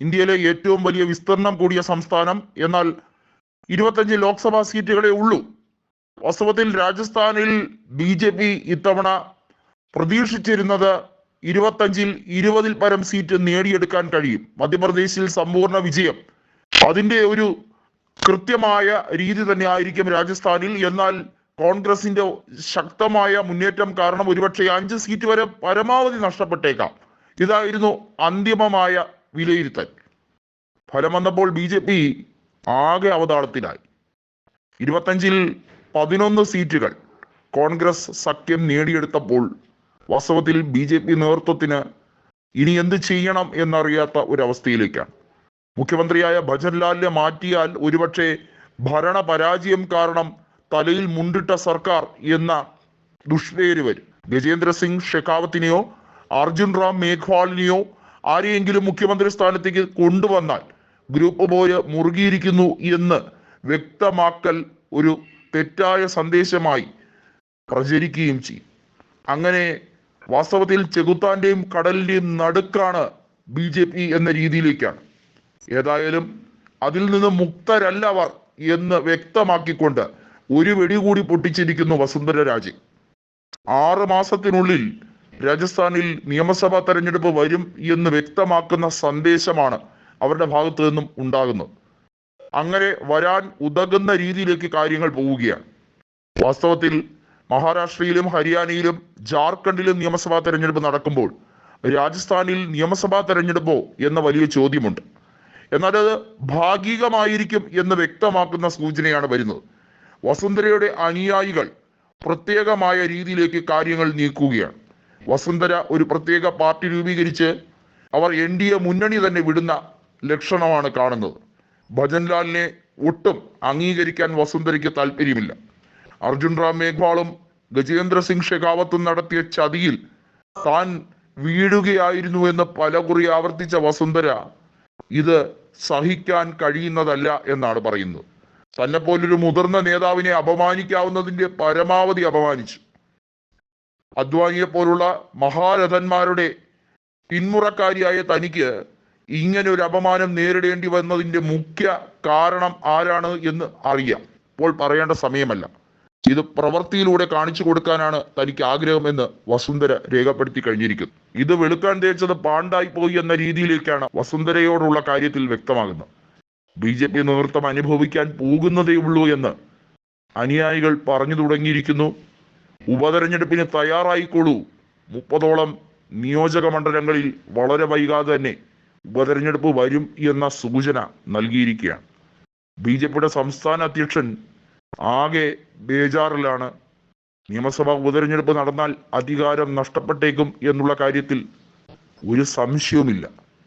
ഇന്ത്യയിലെ ഏറ്റവും വലിയ വിസ്തീർണം കൂടിയ സംസ്ഥാനം എന്നാൽ ഇരുപത്തഞ്ച് ലോക്സഭാ സീറ്റുകളെ ഉള്ളൂ. വാസ്തവത്തിൽ രാജസ്ഥാനിൽ ബി ജെ പി ഇത്തവണ പ്രതീക്ഷിച്ചിരുന്നത് ഇരുപത്തഞ്ചിൽ ഇരുപതിൽ പരം സീറ്റ് നേടിയെടുക്കാൻ കഴിയും. മധ്യപ്രദേശിൽ സമ്പൂർണ വിജയം. അതിന്റെ ഒരു കൃത്യമായ രീതി തന്നെ ആയിരിക്കും രാജസ്ഥാനിൽ. എന്നാൽ കോൺഗ്രസിന്റെ ശക്തമായ മുന്നേറ്റം കാരണം ഒരുപക്ഷെ അഞ്ച് സീറ്റ് വരെ പരമാവധി നഷ്ടപ്പെട്ടേക്കാം. ഇതായിരുന്നു അന്തിമമായ വിലയിരുത്തൽ. ഫലം വന്നപ്പോൾ ബി ജെ പി ആകെ അവതാളത്തിലായി. ഇരുപത്തഞ്ചിൽ പതിനൊന്ന് സീറ്റുകൾ കോൺഗ്രസ് സഖ്യം നേടിയെടുത്തപ്പോൾ വാസ്തവത്തിൽ ബി ജെ പി നേതൃത്വത്തിന് ഇനി എന്ത് ചെയ്യണം എന്നറിയാത്ത ഒരവസ്ഥയിലേക്കാണ്. മുഖ്യമന്ത്രിയായ ഭജൻലാലിനെ മാറ്റിയാൽ ഒരുപക്ഷെ ഭരണ പരാജയം കാരണം തലയിൽ മുണ്ടിട്ട സർക്കാർ എന്ന ദുഷ്പേര് വരും. ഗജേന്ദ്ര സിംഗ് ഷെഖാവത്തിനെയോ അർജുൻ റാം മേഘ്വാളിനെയോ ആരെയെങ്കിലും മുഖ്യമന്ത്രി സ്ഥാനത്തേക്ക് കൊണ്ടുവന്നാൽ ഗ്രൂപ്പ് പോര് മുറുകിയിരിക്കുന്നു എന്ന് വ്യക്തമാക്കൽ ഒരു തെറ്റായ സന്ദേശമായി പ്രചരിക്കുകയും ചെയ്യും. അങ്ങനെ വാസ്തവത്തിൽ ചെകുത്താന്റെയും കടലിന്റെയും നടുക്കാണ് ബി ജെ പി എന്ന രീതിയിലേക്കാണ്. ഏതായാലും അതിൽ നിന്ന് മുക്തരല്ല അവർ എന്ന് വ്യക്തമാക്കിക്കൊണ്ട് ഒരു വെടി കൂടി പൊട്ടിച്ചിരിക്കുന്നു വസുന്ധര രാജെ ആറ് മാസത്തിനുള്ളിൽ രാജസ്ഥാനിൽ നിയമസഭാ തെരഞ്ഞെടുപ്പ് വരും എന്ന് വ്യക്തമാക്കുന്ന സന്ദേശമാണ് അവരുടെ ഭാഗത്തു നിന്നും ഉണ്ടാകുന്നത്. അങ്ങനെ വരാൻ ഉതകുന്ന രീതിയിലേക്ക് കാര്യങ്ങൾ പോവുകയാണ്. വാസ്തവത്തിൽ മഹാരാഷ്ട്രയിലും ഹരിയാനയിലും ജാർഖണ്ഡിലും നിയമസഭാ തെരഞ്ഞെടുപ്പ് നടക്കുമ്പോൾ രാജസ്ഥാനിൽ നിയമസഭാ തെരഞ്ഞെടുപ്പോ എന്ന വലിയ ചോദ്യമുണ്ട്. എന്നാൽ അത് ഭാഗികമായിരിക്കും എന്ന് വ്യക്തമാക്കുന്ന സൂചനയാണ് വരുന്നത്. വസുന്ധരയുടെ അനുയായികൾ പ്രത്യേകമായ രീതിയിലേക്ക് കാര്യങ്ങൾ നീക്കുകയാണ്. വസുന്ധര ഒരു പ്രത്യേക പാർട്ടി രൂപീകരിച്ച് അവർ എൻ ഡി എ മുന്നണി തന്നെ വിടുന്ന ലക്ഷണമാണ് കാണുന്നത്. ഭജൻലാലിനെ ഒട്ടും അംഗീകരിക്കാൻ വസുന്ധരയ്ക്ക് താല്പര്യമില്ല. അർജുൻ റാം മേഘ്വാളും ഗജേന്ദ്ര സിംഗ് ഷെഖാവത്തും നടത്തിയ ചതിയിൽ താൻ വീഴുകയായിരുന്നു എന്ന് പലകുറി ആവർത്തിച്ച വസുന്ധര ഇത് സഹിക്കാൻ കഴിയുന്നതല്ല എന്നാണ് പറയുന്നത്. തന്നെ പോലൊരു മുതിർന്ന നേതാവിനെ അപമാനിക്കാവുന്നതിന്റെ പരമാവധി അപമാനിച്ചു. അദ്വാനിയെ പോലുള്ള മഹാരഥന്മാരുടെ പിന്മുറക്കാരിയായ തനിക്ക് ഇങ്ങനെ ഒരു അപമാനം നേരിടേണ്ടി വന്നതിന്റെ മുഖ്യ കാരണം ആരാണ് എന്ന് അറിയാം. ഇപ്പോൾ പറയേണ്ട സമയമല്ല. ഇത് പ്രവൃത്തിയിലൂടെ കാണിച്ചു കൊടുക്കാനാണ് തനിക്ക് ആഗ്രഹമെന്ന് വസുന്ധര രേഖപ്പെടുത്തി കഴിഞ്ഞിരിക്കുന്നു. ഇത് വെളുക്കാൻ തേച്ചത് പാണ്ടായി പോയി എന്ന രീതിയിലേക്കാണ് വസുന്ധരയോടുള്ള കാര്യത്തിൽ വ്യക്തമാകുന്നത്. ബി ജെ പി നേതൃത്വം അനുഭവിക്കാൻ പോകുന്നതേ ഉള്ളൂ എന്ന് അനുയായികൾ പറഞ്ഞു തുടങ്ങിയിരിക്കുന്നു. ഉപതെരഞ്ഞെടുപ്പിന് തയ്യാറായിക്കോളൂ. മുപ്പതോളം നിയോജക മണ്ഡലങ്ങളിൽ വളരെ വൈകാതെ തന്നെ ഉപതെരഞ്ഞെടുപ്പ് വരും എന്ന സൂചന നൽകിയിരിക്കുകയാണ്. ബി ജെ പിയുടെ സംസ്ഥാന അധ്യക്ഷൻ ആകെ ബേജാറിലാണ്. നിയമസഭാ ഉപതെരഞ്ഞെടുപ്പ് നടന്നാൽ അധികാരം നഷ്ടപ്പെട്ടേക്കും എന്നുള്ള കാര്യത്തിൽ ഒരു സംശയവുമില്ല.